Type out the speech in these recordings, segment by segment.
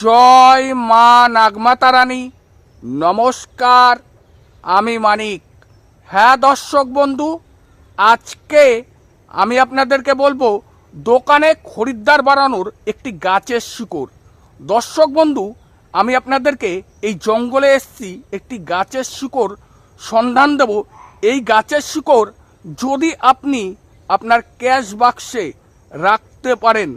জয় মা নাগমা তারানী নমস্কার, আমি মানিক। হ্যাঁ দর্শক বন্ধু, আজকে আমি আপনাদেরকে বলব, দোকানে খরিদ্দার বাড়ানোর একটি গাছের শিকড়। দর্শক বন্ধু, আমি আপনাদেরকে এই জঙ্গলে এসছি, একটি গাছের শিকড় সন্ধান দেব। এই গাছের শিকড় যদি আপনি আপনার ক্যাশ বাক্সে রাখতে পারেন,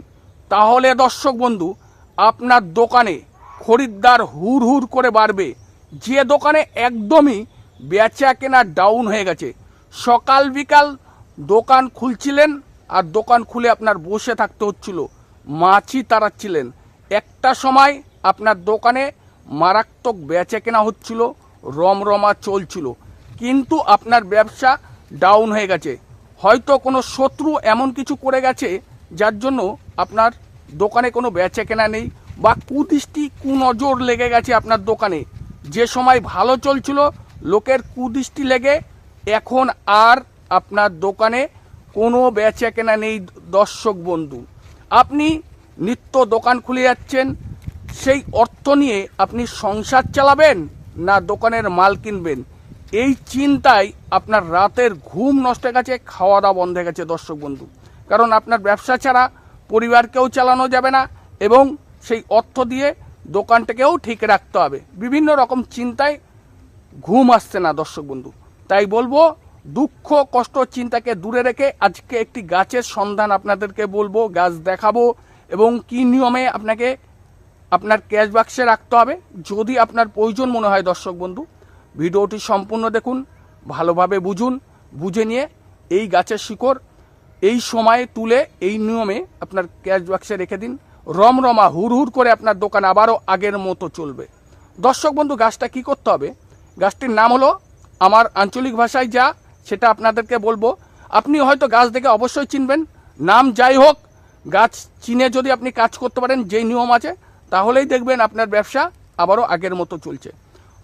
তাহলে দর্শক বন্ধু আপনার দোকানে খরিদ্দার হুর হুর করে বাড়বে। যে দোকানে একদমই বেচা কেনা ডাউন হয়ে গেছে। সকাল বিকাল দোকান খুলছিলেন আর দোকান খুলে আপনার বসে থাকতে হচ্ছিল। মাছি তাড়াচ্ছিলেন। একটা সময় আপনার দোকানে মারাত্মক বেচা কেনা হচ্ছিল, রমরমা চলছিল। কিন্তু আপনার ব্যবসা ডাউন হয়ে গেছে। হয়তো কোনো শত্রু এমন কিছু করে গেছে, যার জন্য আপনার দোকানে কোনো বেচা কেনা নেই বা কুদৃষ্টি, কুনজর লেগে গেছে আপনার দোকানে। যে সময় ভালো চলছিল, লোকের কুদৃষ্টি লেগে এখন আর আপনার দোকানে কোনো বেচা কেনা নেই, দর্শক বন্ধু। আপনি নিত্য দোকান খুলে যাচ্ছেন, সেই অর্থ নিয়ে আপনি সংসার চালাবেন না দোকানের মাল কিনবেন? এই চিন্তায় আপনার রাতের ঘুম নষ্ট গেছে খাওয়া দাওয়া বন্ধ হয়ে গেছে, দর্শক বন্ধু। কারণ আপনার ব্যবসা ছাড়া পরিবারকেও চালানো যাবে না এবং সেই অর্থ দিয়ে দোকানটাকেও ঠিক রাখতে হবে। বিভিন্ন রকম চিন্তায় ঘুম আসছে না, দর্শক বন্ধু। তাই বলব, দুঃখ, কষ্ট, চিন্তাকে দূরে রেখে আজকে একটি গাছের সন্ধান আপনাদেরকে বলব, গাছ দেখাবো এবং কি নিয়মে আপনাকে আপনার ক্যাশ বাক্সে রাখতে হবে যদি আপনার প্রয়োজন মনে হয়, দর্শক বন্ধু। ভিডিওটি সম্পূর্ণ দেখুন, ভালোভাবে বুঝুন, বুঝে নিয়ে এই গাছের শিকড় এই সময়ে তুলে, এই নিয়মে আপনার ক্যাশ বাক্সে রেখে দিন। রমরমা হুর হুর করে আপনার দোকান আবারও আগের মতো চলবে। দর্শক বন্ধু, গাছটা কি করতে হবে? গাছটির নাম হলো, আমার আঞ্চলিক ভাষায় যা, সেটা আপনাদেরকে বলব। আপনি হয়তো গাছ দেখে অবশ্যই চিনবেন। নাম যাই হোক, গাছ চিনে যদি আপনি কাজ করতে পারেন, যেই নিয়ম আছে, তাহলেই দেখবেন আপনার ব্যবসা আবারও আগের মতো চলছে।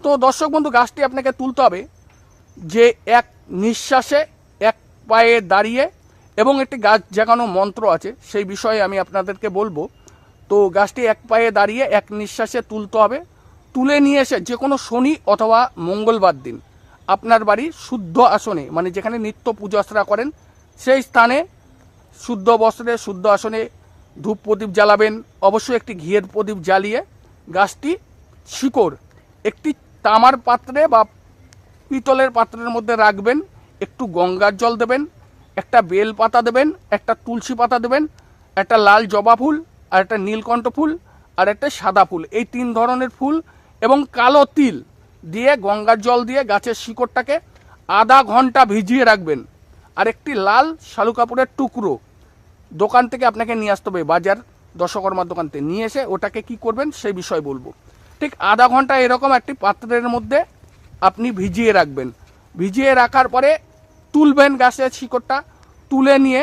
তো দর্শক বন্ধু, গাছটি আপনাকে তুলতে হবে যে এক নিঃশ্বাসে, এক পায়ে দাঁড়িয়ে এবং একটি গাছ জাগানো মন্ত্র আছে, সেই বিষয়ে আমি আপনাদেরকে বলব। তো গাছটি এক পায়ে দাঁড়িয়ে এক নিঃশ্বাসে তুলতে হবে। তুলে নিয়ে এসে যে কোনো শনি অথবা মঙ্গলবার দিন আপনার বাড়ি শুদ্ধ আসনে মানে যেখানে নিত্য পূজা অর্চনা করেন, সেই স্থানে শুদ্ধ বস্ত্রে, শুদ্ধ আসনে ধূপ প্রদীপ জ্বালাবেন, অবশ্যই একটি ঘিয়ের প্রদীপ জ্বালিয়ে গাছটি শিকড়, একটি তামার পাত্রে বা পিতলের পাত্রের মধ্যে রাখবেন, একটু গঙ্গার জল দেবেন একটা বেল পাতা দেবেন, একটা তুলসী পাতা দেবেন, একটা লাল জবা ফুল, আর একটা নীলকণ্ঠ ফুল, আর একটা সাদা ফুল। এই তিন ধরনের ফুল এবং কালো তিল দিয়ে, গঙ্গার জল দিয়ে গাছের শিকড়টাকে আধা ঘণ্টা ভিজিয়ে রাখবেন। আর একটি লাল শালু কাপড়ের টুকরো দোকান থেকে আপনাকে নিয়ে আসতে হবে, বাজার দশকর্মার দোকান থেকে। নিয়ে এসে ওটাকে কি করবেন, সেই বিষয় বলব। ঠিক আধা ঘণ্টা এরকম একটি পাত্রের মধ্যে আপনি ভিজিয়ে রাখবেন। ভিজিয়ে রাখার পরে তুলবেন গাছের শিকড়টা, তুলে নিয়ে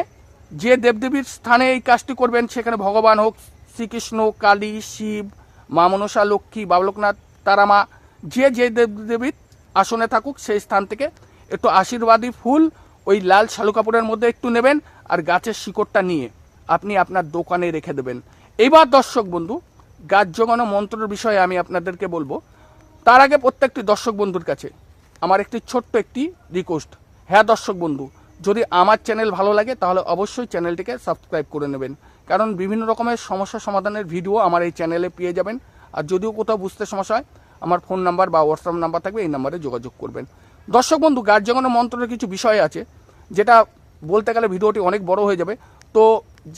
যে দেবদেবীর স্থানে এই কাজটি করবেন সেখানে ভগবান হোক, শ্রীকৃষ্ণ, কালী, শিব, মা মনসা, লক্ষ্মী, বাবলোকনাথ, তারামা, যে যে দেবদেবীর আসনে থাকুক সেই স্থান থেকে একটু আশীর্বাদী ফুল ওই লাল শালু কাপড়ের মধ্যে একটু নেবেন আর গাছের শিকড়টা নিয়ে আপনি আপনার দোকানে রেখে দেবেন। এইবার দর্শক বন্ধু, গাছ জোগানো মন্ত্রের বিষয়ে আমি আপনাদেরকে বলব। তার আগে প্রত্যেকটি দর্শক বন্ধুর কাছে আমার একটি ছোট্ট একটি রিকোয়েস্ট হ্যাঁ দর্শক বন্ধু, যদি আমার চ্যানেল ভালো লাগে, তাহলে অবশ্যই চ্যানেলটিকে সাবস্ক্রাইব করে নেবেন। কারণ বিভিন্ন রকমের সমস্যা সমাধানের ভিডিও আমার এই চ্যানেলে পেয়ে যাবেন। আর যদিও কোথাও বুঝতে সমস্যা হয়, আমার ফোন নাম্বার বা হোয়াটসঅ্যাপ নাম্বার থাকবে, এই নাম্বারে যোগাযোগ করবেন। দর্শক বন্ধু, গাছ জগানো মন্ত্রের কিছু বিষয় আছে, যেটা বলতে গেলে ভিডিওটি অনেক বড় হয়ে যাবে। তো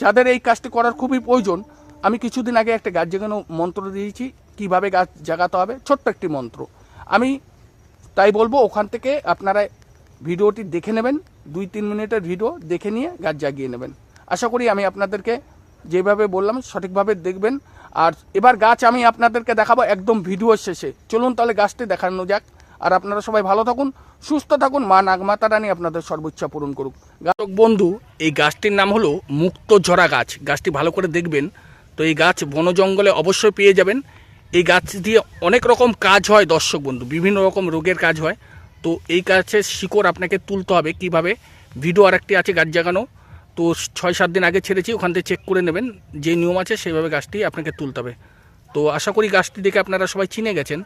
যাদের এই কাজটি করার খুবই প্রয়োজন, আমি কিছুদিন আগে একটা গাছ জাগানো মন্ত্র দিয়েছি, কীভাবে গাছ জাগাতে হবে, ছোট্ট একটি মন্ত্র। আমি তাই বলব, ওখান থেকে আপনারা ভিডিওটি দেখে নেবেন, দুই তিন মিনিটের ভিডিও দেখে নিয়ে গাছ জাগিয়ে নেবেন। আশা করি আমি আপনাদেরকে যেভাবে বললাম সঠিকভাবে দেখবেন। আর এবার গাছ আমি আপনাদেরকে দেখাবো একদম ভিডিও শেষে। চলুন তাহলে গাছটি দেখানো যাক। আর আপনারা সবাই ভালো থাকুন, সুস্থ থাকুন। মা নাগমাতা রানী আপনাদের সর্বোচ্চা পূরণ করুক। গাছক বন্ধু, এই গাছটির নাম হলো মুক্ত ঝরা গাছ। গাছটি ভালো করে দেখবেন। তো এই গাছ বন জঙ্গলে অবশ্যই পেয়ে যাবেন। এই গাছ দিয়ে অনেক রকম কাজ হয় দর্শক বন্ধু। বিভিন্ন রকম রোগের কাজ হয়। তো এই গাছের শিকড় আপনাকে তুলতে হবে কীভাবে? ভিডিও আর একটি আছে গাছ জাগানো। তো ছয় সাত দিন আগে ছেড়েছি, ওখান থেকে চেক করে নেবেন। যে নিয়ম আছে সেইভাবে গাছটি আপনাকে তুলতে হবে। তো আশা করি গাছটি দেখে আপনারা সবাই চিনে গেছেন।